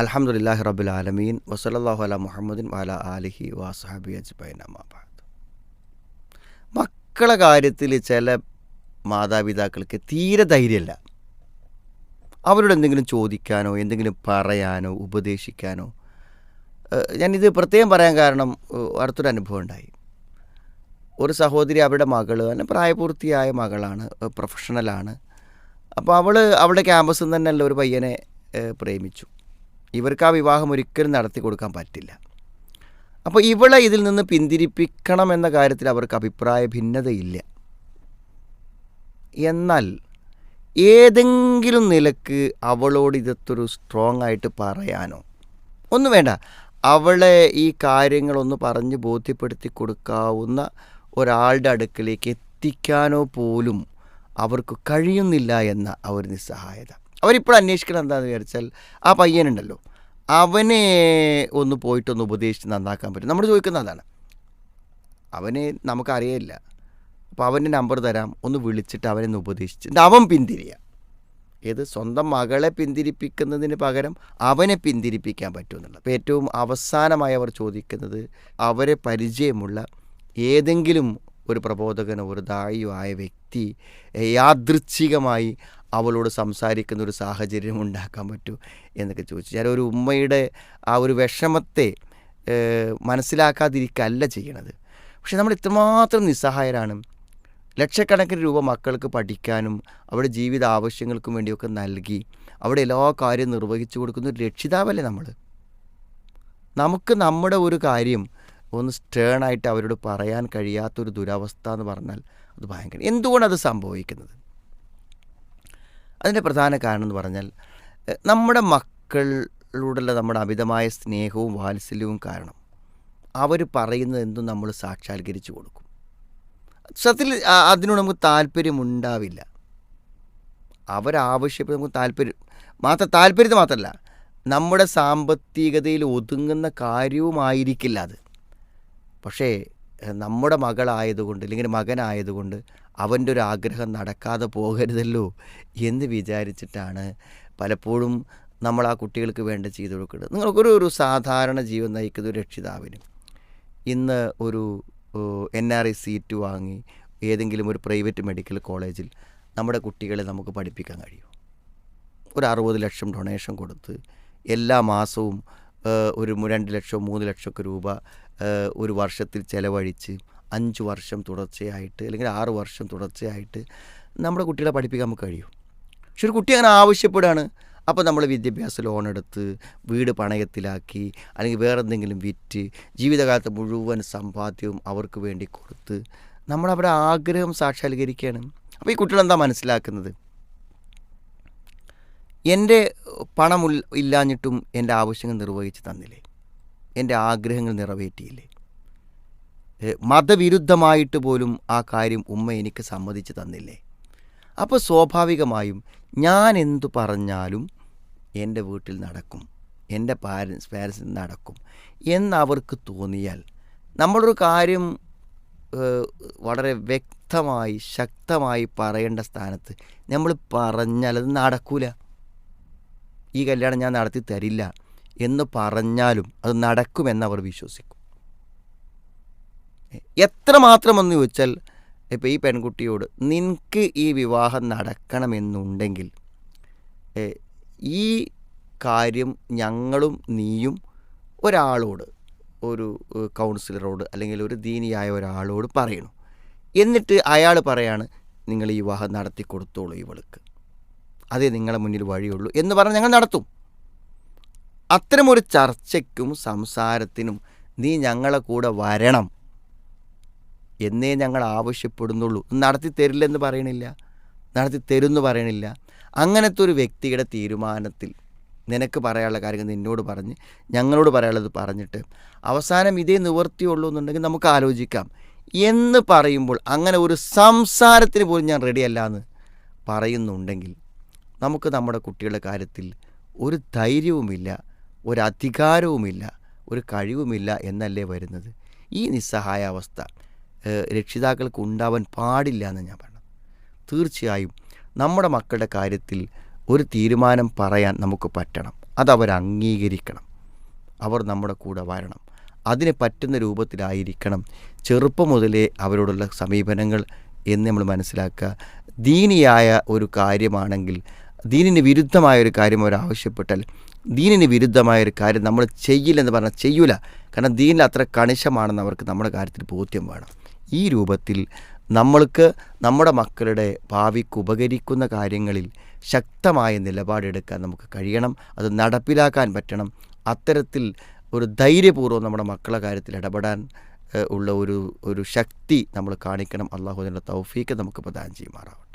അലഹമുല്ലാഹി റബുൽ ആലമീൻ. വസലല്ലാഹു അല മുഹമ്മദിൻ വാല ആലിഹി വാസഹബി അജ്ബൈൻ അമ്മാബാദ് മക്കളെ കാര്യത്തിൽ ചില മാതാപിതാക്കൾക്ക് തീരെ ധൈര്യമല്ല. അവരോട് എന്തെങ്കിലും ചോദിക്കാനോ എന്തെങ്കിലും പറയാനോ ഉപദേശിക്കാനോ ഞാനിത് പ്രത്യേകം പറയാൻ കാരണം അടുത്തൊരു അനുഭവം ഉണ്ടായി. ഒരു സഹോദരി അവരുടെ മകൾ തന്നെ പ്രായപൂർത്തിയായ മകളാണ് പ്രൊഫഷണലാണ് അപ്പോൾ അവൾ അവളുടെ ക്യാമ്പസിൽ നിന്ന് തന്നെയല്ല ഒരു പയ്യനെ പ്രേമിച്ചു. ഇവർക്ക് ആ വിവാഹം ഒരിക്കലും നടത്തി കൊടുക്കാൻ പറ്റില്ല. അപ്പോൾ ഇവളെ ഇതിൽ നിന്ന് പിന്തിരിപ്പിക്കണം എന്ന കാര്യത്തിൽ അവർക്ക് അഭിപ്രായ ഭിന്നതയില്ല. എന്നാൽ ഏതെങ്കിലും നിലയ്ക്ക് അവളോട് ഇതൊരു സ്ട്രോങ് ആയിട്ട് പറയാനോ? ഒന്നും വേണ്ട. അവളെ ഈ കാര്യങ്ങളൊന്ന് പറഞ്ഞ് ബോധ്യപ്പെടുത്തി കൊടുക്കാവുന്ന ഒരാളുടെ അടുക്കലേക്ക് എത്തിക്കാനോ പോലും അവർക്ക് കഴിയുന്നില്ല എന്ന ആ ഒരു നിസ്സഹായത. അവരിപ്പോൾ അന്വേഷിക്കണം എന്താണെന്ന് വിചാരിച്ചാൽ ആ പയ്യനുണ്ടല്ലോ. അവനെ ഒന്ന് പോയിട്ടൊന്ന് ഉപദേശിച്ച് നന്നാക്കാൻ പറ്റും. നമ്മൾ ചോദിക്കുന്ന അതാണ്. അവനെ നമുക്കറിയില്ല അപ്പോൾ അവന്റെ നമ്പർ തരാം. ഒന്ന് വിളിച്ചിട്ട് അവനെ ഒന്ന് ഉപദേശിച്ച്. അവൻ പിന്തിരിയുക ഏത്? സ്വന്തം മകളെ പിന്തിരിപ്പിക്കുന്നതിന് പകരം അവനെ പിന്തിരിപ്പിക്കാൻ പറ്റുമെന്നുള്ളത് അപ്പോൾ ഏറ്റവും അവസാനമായി അവർ ചോദിക്കുന്നത് അവരെ പരിചയമുള്ള ഏതെങ്കിലും ഒരു പ്രബോധകനോ ഒരു ദായിയോ ആയ വ്യക്തി യാദൃച്ഛികമായി അവളോട് സംസാരിക്കുന്ന ഒരു സാഹചര്യം ഉണ്ടാക്കാൻ പറ്റൂ എന്നൊക്കെ ചോദിച്ചു. ഞാൻ ഒരു ഉമ്മയുടെ ആ ഒരു വിഷമത്തെ മനസ്സിലാക്കാതിരിക്കല്ല ചെയ്യണത്. പക്ഷെ നമ്മൾ ഇത്രമാത്രം നിസ്സഹായരാണ്. ലക്ഷക്കണക്കിന് രൂപ മക്കൾക്ക് പഠിക്കാനും അവരുടെ ജീവിത ആവശ്യങ്ങൾക്കും വേണ്ടിയൊക്കെ നൽകി അവിടെ എല്ലാ കാര്യവും നിർവഹിച്ചു കൊടുക്കുന്ന ഒരു രക്ഷിതാവല്ലേ നമ്മൾ? നമുക്ക് നമ്മുടെ ഒരു കാര്യം ഒന്ന് സ്റ്റേണായിട്ട് അവരോട് പറയാൻ കഴിയാത്തൊരു ദുരവസ്ഥ എന്ന് പറഞ്ഞാൽ അത് ഭയങ്കര എന്തുകൊണ്ടത് സംഭവിക്കുന്നത്? അതിന്റെ പ്രധാന കാരണം എന്ന് പറഞ്ഞാൽ നമ്മുടെ മക്കളോടുള്ള നമ്മുടെ അമിതമായ സ്നേഹവും വാത്സല്യവും കാരണം അവർ പറയുന്നത് എന്തും നമ്മൾ സാക്ഷാത്കരിച്ചു കൊടുക്കും. സത്യത്തിൽ അതിനോട് നമുക്ക് താല്പര്യമുണ്ടാവില്ല അവരാവശ്യപ്പെട്ട് നമുക്ക് താല്പര്യം മാത്രം താല്പര്യത്തിൽ മാത്രമല്ല നമ്മുടെ സാമ്പത്തികതയിൽ ഒതുങ്ങുന്ന കാര്യവുമായിരിക്കില്ല അത്. പക്ഷേ നമ്മുടെ മകളായതുകൊണ്ട് അല്ലെങ്കിൽ മകനായതുകൊണ്ട് അവന്റെ ഒരു ആഗ്രഹം നടക്കാതെ പോകരുതല്ലോ എന്ന് വിചാരിച്ചിട്ടാണ് പലപ്പോഴും നമ്മൾ ആ കുട്ടികൾക്ക് വേണ്ട ചെയ്തു കൊടുക്കുന്നത്. നിങ്ങൾക്കൊരു ഒരു സാധാരണ ജീവൻ നയിക്കുന്ന ഒരു രക്ഷിതാവിനും ഇന്ന് ഒരു എൻ ആർ ഐ സീറ്റ് വാങ്ങി ഏതെങ്കിലും ഒരു പ്രൈവറ്റ് മെഡിക്കൽ കോളേജിൽ നമ്മുടെ കുട്ടികളെ നമുക്ക് പഠിപ്പിക്കാൻ കഴിയും ഒരു അറുപത് ലക്ഷം ഡൊണേഷൻ കൊടുത്ത് എല്ലാ മാസവും ഒരു രണ്ട് ലക്ഷം മൂന്ന് ലക്ഷമൊക്കെ രൂപ ഒരു വർഷത്തിൽ ചെലവഴിച്ച് അഞ്ച് വർഷം തുടർച്ചയായിട്ട് അല്ലെങ്കിൽ ആറ് വർഷം തുടർച്ചയായിട്ട് നമ്മുടെ കുട്ടികളെ പഠിപ്പിക്കാൻ നമുക്ക് കഴിയും. പക്ഷെ ഒരു കുട്ടി അങ്ങനെ ആവശ്യപ്പെടുകയാണ് അപ്പോൾ നമ്മൾ വിദ്യാഭ്യാസ ലോൺ എടുത്ത് വീട് പണയത്തിലാക്കി അല്ലെങ്കിൽ വേറെ എന്തെങ്കിലും വിറ്റ് ജീവിതകാലത്ത് മുഴുവൻ സമ്പാദ്യവും അവർക്ക് വേണ്ടി കൊടുത്ത് നമ്മളവിടെ ആഗ്രഹം സാക്ഷാത്കരിക്കുകയാണ്. അപ്പോൾ ഈ കുട്ടികൾ എന്താ മനസ്സിലാക്കുന്നത്? എന്റെ പണം ഇല്ലാഞ്ഞിട്ടും എന്റെ ആവശ്യങ്ങൾ നിർവഹിച്ച് തന്നില്ലേ? എന്റെ ആഗ്രഹങ്ങൾ നിറവേറ്റിയില്ലേ? മതവിരുദ്ധമായിട്ട് പോലും ആ കാര്യം ഉമ്മ എനിക്ക് സമ്മതിച്ച് തന്നില്ലേ? അപ്പോൾ സ്വാഭാവികമായും ഞാൻ എന്തു പറഞ്ഞാലും എന്റെ വീട്ടിൽ നടക്കും എന്റെ പാരൻസ് പാരൻസിൽ നടക്കും എന്നവർക്ക് തോന്നിയാൽ നമ്മളൊരു കാര്യം വളരെ വ്യക്തമായി ശക്തമായി പറയേണ്ട സ്ഥാനത്ത് നമ്മൾ പറഞ്ഞാൽ അത് നടക്കൂല. ഈ കല്യാണം ഞാൻ നടത്തി തരില്ല എന്ന് പറഞ്ഞാലും അത് നടക്കുമെന്ന് അവർ വിശ്വസിക്കും. എത്രമാത്രമെന്ന് ചോദിച്ചാൽ ഇപ്പോൾ ഈ പെൺകുട്ടിയോട് നിനക്ക് ഈ വിവാഹം നടക്കണമെന്നുണ്ടെങ്കിൽ ഈ കാര്യം ഞങ്ങളും നീയും ഒരാളോട് ഒരു കൗൺസിലറോട് അല്ലെങ്കിൽ ഒരു ദീനിയായ ഒരാളോട് പറയണം. എന്നിട്ട് അയാൾ പറയാണ് നിങ്ങൾ ഈ വിവാഹം നടത്തി കൊടുത്തോളൂ ഇവൾക്ക്. അതേ നിങ്ങളെ മുന്നിൽ വഴിയുള്ളൂ എന്ന് പറഞ്ഞ് ഞങ്ങൾ നടത്തും. അത്തരമൊരു ചർച്ചയ്ക്കും സംസാരത്തിനും നീ ഞങ്ങളെ കൂടെ വരണം. എന്നേ ഞങ്ങൾ ആവശ്യപ്പെടുന്നുള്ളൂ. നടത്തി തരില്ലെന്ന് പറയണില്ല. നടത്തി തരുമെന്ന് പറയണില്ല. അങ്ങനത്തെ ഒരു വ്യക്തിയുടെ തീരുമാനത്തിൽ നിനക്ക് പറയാനുള്ള കാര്യങ്ങൾ നിന്നോട് പറഞ്ഞ് ഞങ്ങളോട് പറയാനുള്ളത് പറഞ്ഞിട്ട് അവസാനം ഇതേ നിവർത്തിയുള്ളൂ എന്നുണ്ടെങ്കിൽ നമുക്ക് ആലോചിക്കാം. എന്ന് പറയുമ്പോൾ അങ്ങനെ ഒരു സംസാരത്തിന് പോലും ഞാൻ റെഡിയല്ല എന്ന് പറയുന്നുണ്ടെങ്കിൽ നമുക്ക് നമ്മുടെ കുട്ടികളുടെ കാര്യത്തിൽ ഒരു ധൈര്യവുമില്ല ഒരു അധികാരവുമില്ല ഒരു കഴിവുമില്ല എന്നല്ലേ വരുന്നത്? ഈ നിസ്സഹായാവസ്ഥ. രക്ഷിതാക്കൾക്ക് ഉണ്ടാവാൻ പാടില്ല എന്ന് ഞാൻ പറഞ്ഞു തീർച്ചയായും നമ്മുടെ മക്കളുടെ കാര്യത്തിൽ ഒരു തീരുമാനം പറയാൻ നമുക്ക് പറ്റണം. അതവർ അംഗീകരിക്കണം. അവർ നമ്മുടെ കൂടെ വരണം. അതിന് പറ്റുന്ന രൂപത്തിലായിരിക്കണം ചെറുപ്പം മുതലേ അവരോടുള്ള സമീപനങ്ങൾ എന്ന് നമ്മൾ മനസ്സിലാക്കുക. ദീനിയായ ഒരു കാര്യമാണെങ്കിൽ ദീനിന് വിരുദ്ധമായ ഒരു കാര്യം അവർ ആവശ്യപ്പെട്ടാൽ ദീനിന് വിരുദ്ധമായ ഒരു കാര്യം നമ്മൾ ചെയ്യില്ലെന്ന് പറഞ്ഞാൽ ചെയ്യൂല. കാരണം ദീനിൽ അത്ര കണിശമാണെന്ന് അവർക്ക് നമ്മുടെ കാര്യത്തിൽ ബോധ്യം വേണം. ഈ രൂപത്തിൽ നമ്മൾക്ക് നമ്മുടെ മക്കളുടെ ഭാവിക്ക് ഉപകരിക്കുന്ന കാര്യങ്ങളിൽ ശക്തമായ നിലപാടെടുക്കാൻ നമുക്ക് കഴിയണം. അത് നടപ്പിലാക്കാൻ പറ്റണം. അത്തരത്തിൽ ഒരു ധൈര്യപൂർവം നമ്മുടെ മക്കളെ കാര്യത്തിൽ ഇടപെടാൻ ഉള്ള ഒരു ഒരു ശക്തി നമ്മൾ കാണിക്കണം. അള്ളാഹുദിന്റെ തൗഫീക്ക് നമുക്ക് പ്രദാനം ചെയ്യുമാറാവട്ടെ.